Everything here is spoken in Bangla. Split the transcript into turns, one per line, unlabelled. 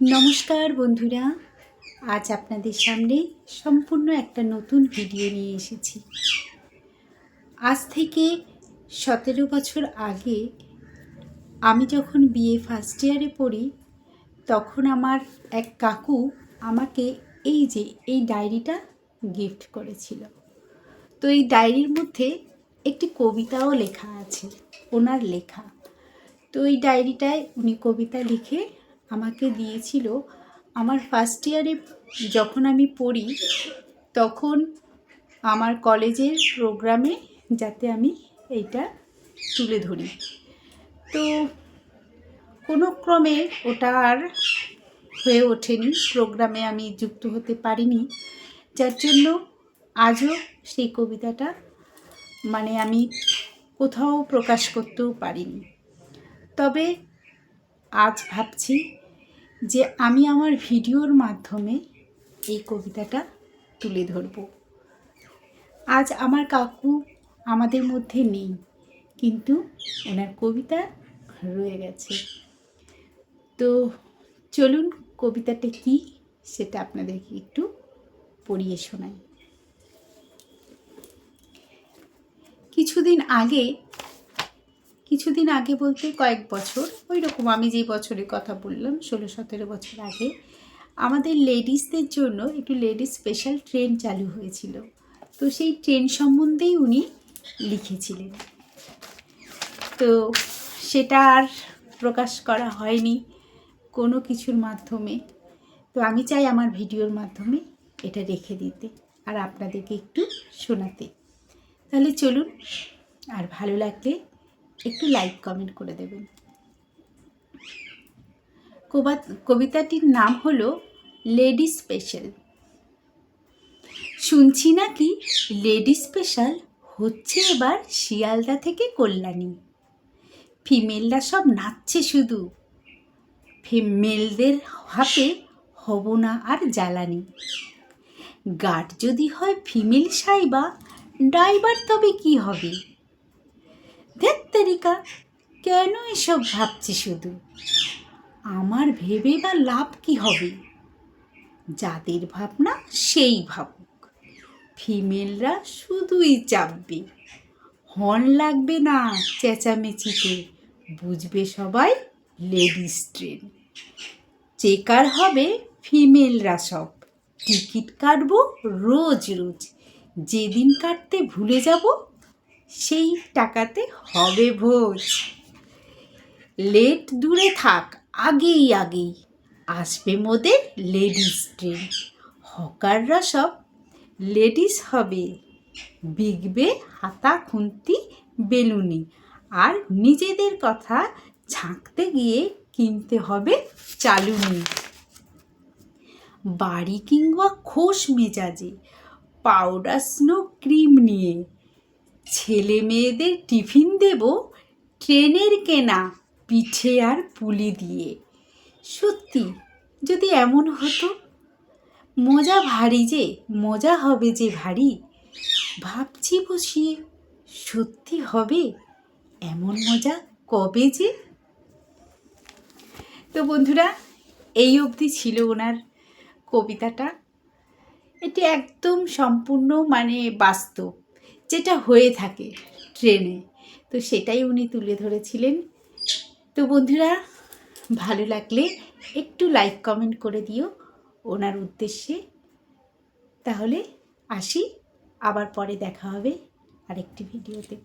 নমস্কার বন্ধুরা, আজ আপনাদের সামনে সম্পূর্ণ একটা নতুন ভিডিও নিয়ে এসেছি। আজ থেকে সতেরো বছর আগে আমি যখন বিএ ফার্স্ট ইয়ারে পড়ি, তখন আমার এক কাকু আমাকে এই যে, এই ডায়েরিটা গিফট করেছিল। তো এই ডায়েরির মধ্যে একটি কবিতাও লেখা আছে, ওনার লেখা। তো এই ডায়েরিটায় উনি কবিতা লিখে আমাকে দিয়েছিল। আমার ফার্স্ট ইয়ারে যখন আমি পড়ি, তখন আমার কলেজের প্রোগ্রামে যাতে আমি এইটা তুলে ধরি। তো কোনো ক্রমে ওটা আর হয়ে ওঠেনি প্রোগ্রামে আমি যুক্ত হতে পারিনি। যার জন্য আজও সেই কবিতাটা মানে আমি কোথাও প্রকাশ করতেও পারিনি। তবে আজ ভাবছি যে আমি আমার ভিডিওর মাধ্যমে এই কবিতাটা তুলে ধরব। আজ আমার কাকু আমাদের মধ্যে নেই, কিন্তু ওনার কবিতা রয়ে গেছে। তো চলুন কবিতাটা কি সেটা আপনাদেরকে একটু পড়িয়ে শোনাই। কিছুদিন আগে কিছুদিন আগে বলতে কয়েক বছর ওই রকম আমি যেই বছরের কথা বললাম, ষোলো, সতেরো বছর আগে, আমাদের লেডিসদের জন্য একটু লেডিস স্পেশাল ট্রেন চালু হয়েছিল। তো সেই ট্রেন সম্বন্ধেই উনি লিখেছিলেন। তো সেটা আর প্রকাশ করা হয়নি কোনো কিছুর মাধ্যমে। তো আমি চাই আমার ভিডিওর মাধ্যমে এটা রেখে দিতে আর আপনাদেরকে একটু শোনাতে। তাহলে চলুন, আর ভালো লাগলে একটু লাইক কমেন্ট করে দেবেন। কবা- কবিতাটির নাম হলো লেডি স্পেশাল শুনছি নাকি লেডি স্পেশাল হচ্ছে এবার শিয়ালদা থেকে কল্যাণী। ফিমেলরা সব নাচছে শুধু। ফিমেলদের হাতে হব না আর জ্বালানি। গার্ড যদি হয় ফিমেল সাইবা ড্রাইভার তবে কি হবে? ধ্যাত্তেরিকা কেন এসব ভাবছি শুধু? আমার ভেবে বা লাভ কি হবে? যাদের ভাবনা সেই ভাবুক। ফিমেলরা শুধুই চাপবে। হর্ন লাগবে না চেঁচামেচিতে, বুঝবে সবাই লেডিস ট্রেন। চেকার হবে ফিমেলরা সব। টিকিট কাটবো রোজ রোজ। যেদিন কাটতে ভুলে যাব সেই টাকাতে হবে ভোজ। লেট দূরে থাক, আগেই আগেই। আসবে মোদের লেডিস ট্রেন। হকাররা সব লেডিস হবে। বিগবে হাতা খুন্তি বেলুনি। আর নিজেদের কথা ছাঁকতে গিয়ে কিনতে হবে চালুনি। বাড়ি কিংবা খোস মেজাজে পাউডার স্নো ক্রিম নিয়ে। ছেলে মেয়েদের টিফিন দেব ট্রেনের কেনা পিঠে আর পুলি দিয়ে। সত্যি, যদি এমন হতো? মজা ভারী যে, মজা হবে যে ভারী। ভাবছি বসিয়ে সত্যি হবে? এমন মজা কবে যে? তো বন্ধুরা, এই অবধি ছিল ওনার কবিতাটা। এটি একদম সম্পূর্ণ মানে বাস্তব। যেটা হয়ে থাকে ট্রেনে। তো সেটাই উনি তুলে ধরেছিলেন। তো বন্ধুরা, ভালো লাগলে একটু লাইক কমেন্ট করে দিও ওনার উদ্দেশ্যে। তাহলে আসি, আবার পরে দেখা হবে আরেকটি ভিডিওতে